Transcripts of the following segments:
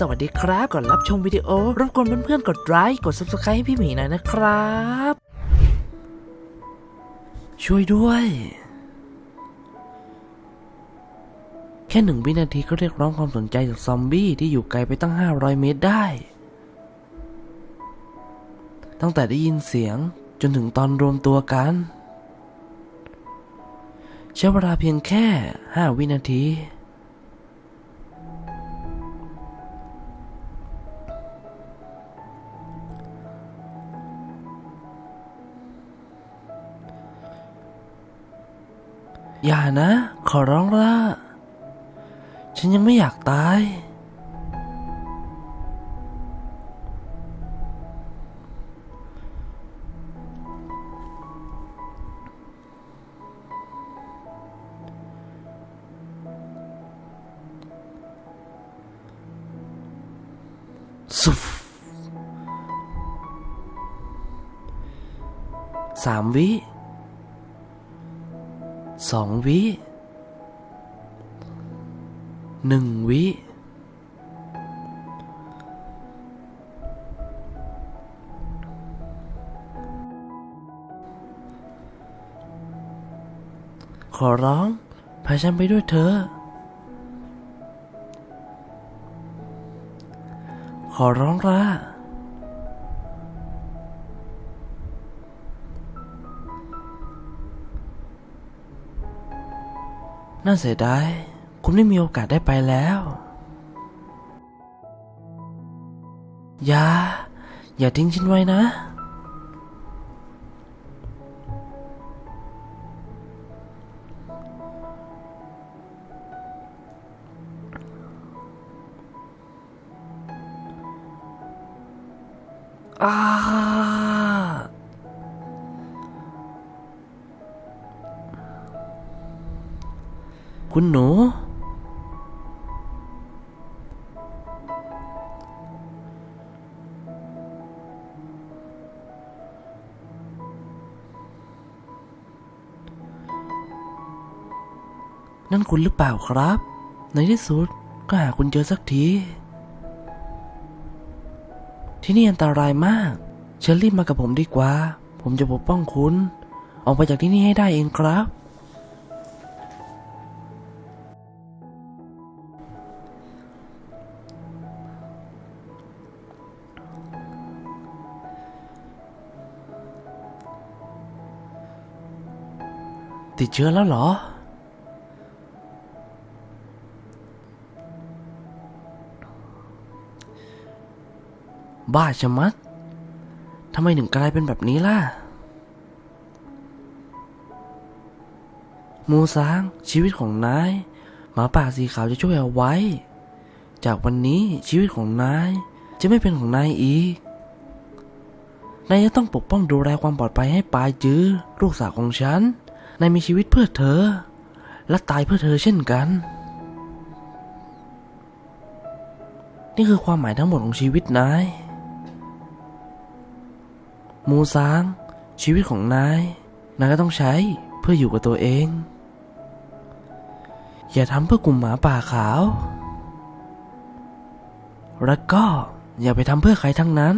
สวัสดีครับก่อนรับชมวิดีโอรบกวนเพื่อนๆกดไลค์กด subscribe ให้พี่หมีหน่อยนะครับ ช่วยด้วย แค่หนึ่งวินาทีก็เรียกร้องความสนใจจากซอมบี้ที่อยู่ไกลไปตั้ง 500 เมตรได้ ตั้งแต่ได้ยินเสียงจนถึงตอนรวมตัวกัน ใช้เวลาเพียงแค่ 5 วินาที อย่านะ ขอร้องละ ฉันยังไม่อยากตาย สุฟสามวิ สองวิหนึ่งวิขอร้องพาฉันไปด้วยเถอะขอร้องละ น่าเสียดาย คุณไม่มีโอกาสได้ไปแล้ว อย่า อย่าทิ้งฉันไว้นะ อ่า คุณหนู นั่นคุณหรือเปล่าครับ ในที่สุดก็หาคุณเจอสักที ที่นี่อันตรายมาก เชิญรีบมากับผมดีกว่า ผมจะปกป้องคุณ ออกไปจากที่นี่ให้ได้เองครับ ติดเชื้อแล้วเหรอ บ้าชะมัดทำไมถึงกลายเป็นแบบนี้ล่ะ มูซางชีวิตของนายหมาป่าสีขาวจะช่วยเอาไว้ จากวันนี้ชีวิตของนายจะไม่เป็นของนายอีก นายจะต้องปกป้องดูแลความปลอดภัยให้ปายจื้อลูกสาวของฉัน นายมีชีวิตเพื่อเธอ และตายเพื่อเธอเช่นกัน นี่คือความหมายทั้งหมดของชีวิตนาย มูซาง ชีวิตของนาย นายก็ต้องใช้เพื่ออยู่กับตัวเอง อย่าทำเพื่อกลุ่มหมาป่าขาว แล้วก็อย่าไปทำเพื่อใครทั้งนั้น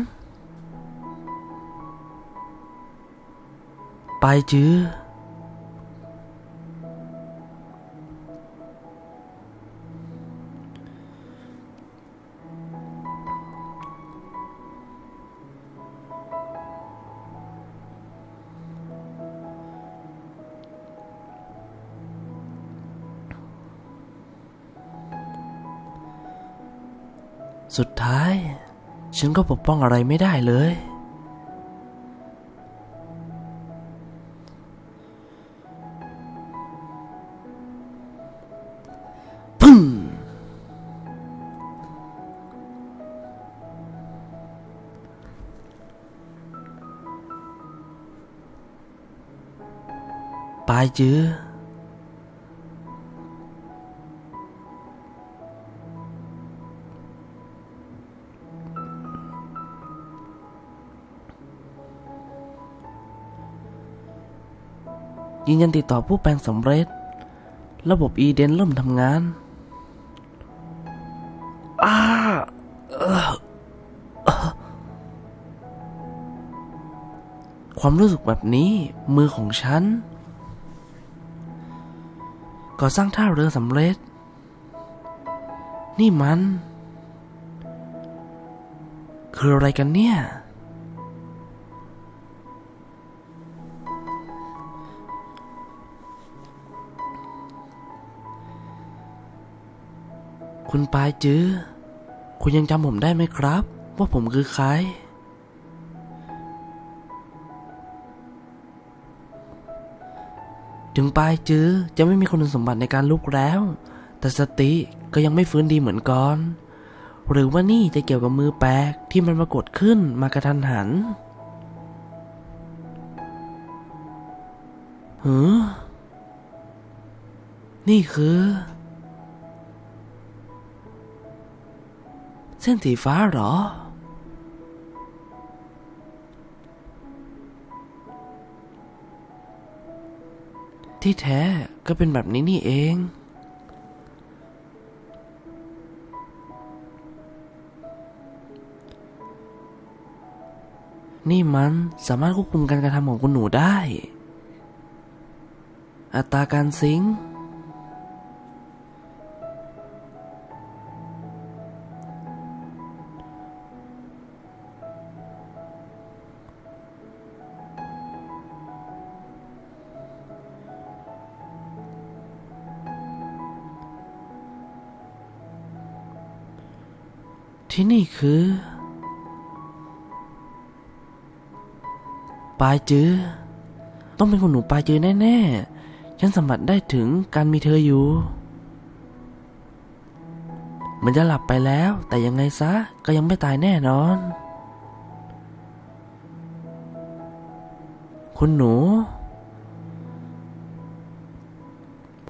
ไปจื้อ สุดท้าย ฉันก็ปกป้องอะไรไม่ได้เลย พึ่งปายจื้อ ยืนยันติดต่อผู้แปลงสำเร็จ ระบบอีเดนเริ่มทำงานอ้าความรู้สึกแบบนี้ มือของฉัน ก่อสร้างท่าเรือสำเร็จ นี่มัน คืออะไรกันเนี่ย คุณปายจื้อ คุณยังจำผมได้ไหมครับ ว่าผมคือใคร ถึงปายจื้อจะไม่มีคุณสมบัติในการลุกแล้ว แต่สติก็ยังไม่ฟื้นดีเหมือนก่อน หรือว่านี่จะเกี่ยวกับมือแปลกที่มันปรากฏขึ้นมากระทันหันหือนี่คือ ส้นสีฟ้าหรอ ที่แท้ก็เป็นแบบนี้นี่เอง นี่มันสามารถควบคุมการกระทำของคุณหนูได้ อัตราการซิงค์ ที่นี่คือ ปลายจื้อ ต้องเป็นคนหนูปลายจื้อแน่ๆ ฉันสัมผัสได้ถึงการมีเธออยู่ มันจะหลับไปแล้ว แต่ยังไงซะ ก็ยังไม่ตายแน่นอน คุณหนู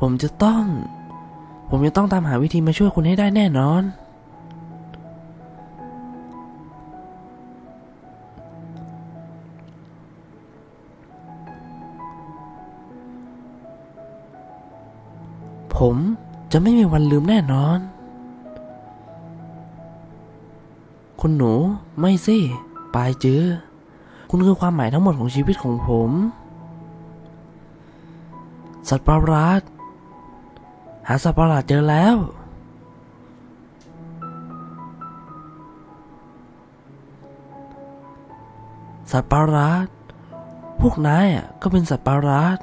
ผมจะต้อง ผมจะต้องตามหาวิธีมาช่วยคุณให้ได้แน่นอน ผมจะไม่มีวันลืมแน่นอน คุณหนูไม่สิปายจื้อคุณคือความหมายทั้งหมดของชีวิตของผม สัตว์ประหลาดหาสัตว์ประหลาดเจอแล้ว สัตว์ประหลาดพวกนายอะก็เป็นสัตว์ประหลาด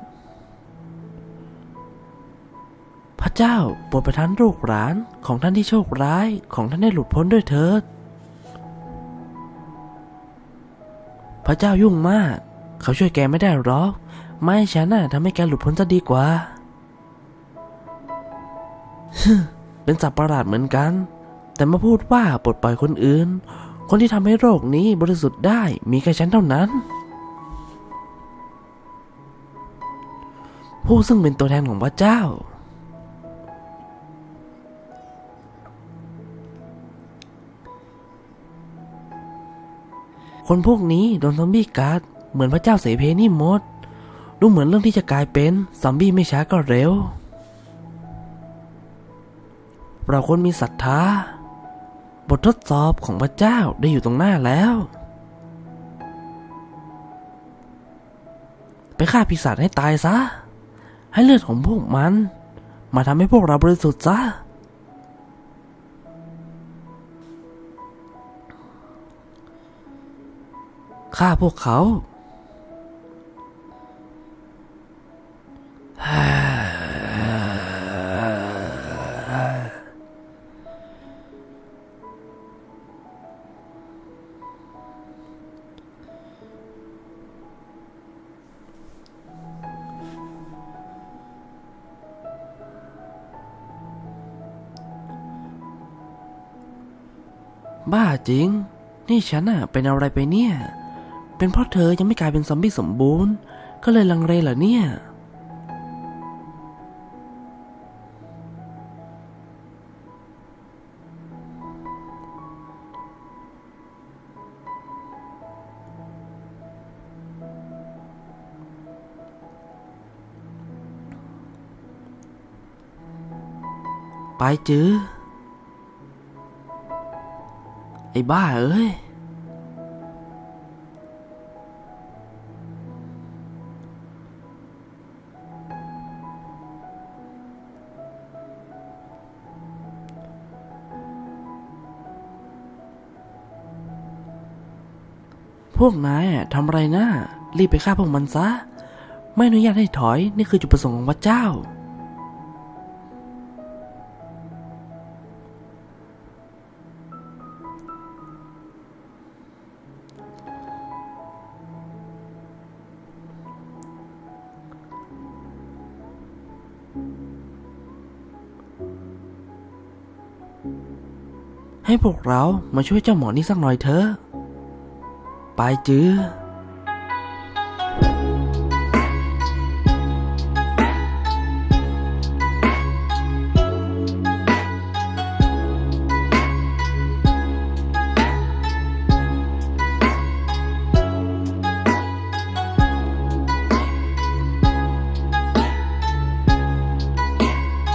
เจ้าโปรดประทานลูกหลานของท่านที่โชคร้ายของท่านได้หลุดพ้นด้วยเถิด พระเจ้ายุ่งมาก เขาช่วยแกไม่ได้หรอก ไม่ฉันน่ะทำให้แกหลุดพ้นจะดีกว่าเป็นสัตว์ประหลาดเหมือนกัน แต่มาพูดว่าปลดปล่อยคนอื่น คนที่ทำให้โรคนี้บริสุทธิ์ได้มีแค่ฉันเท่านั้น ผู้ซึ่งเป็นตัวแทนของพระเจ้า คนพวกนี้โดนซอมบี้กัดเหมือนพระเจ้าเสเพนี่หมด ดูเหมือนเรื่องที่จะกลายเป็นซอมบี้ไม่ช้าก็เร็ว เราควรมีศรัทธา บททดสอบของพระเจ้าได้อยู่ตรงหน้าแล้ว ไปฆ่าปีศาจให้ตายซะ ให้เลือดของพวกมัน มาทำให้พวกเราบริสุทธิ์ซะ ฆ่าพวกเขาบ้าจริง นี่ฉันอะเป็นอะไรไปเนี่ย เป็นเพราะเธอยังไม่กลายเป็นซอมบี้สมบูรณ์ ก็เลยลังเลเหรอเนี่ย ไปจื้อไอ้บ้าเอ้ย วกนายอะทำอะไรนะรีบไปฆ่าพวกมันซะ ไม่อนุญาตให้ถอยนี่คือจุดประสงค์ของพระเจ้า ให้พวกเรามาช่วยเจ้าหมอนี่สักหน่อยเถอะ ไปจื้อ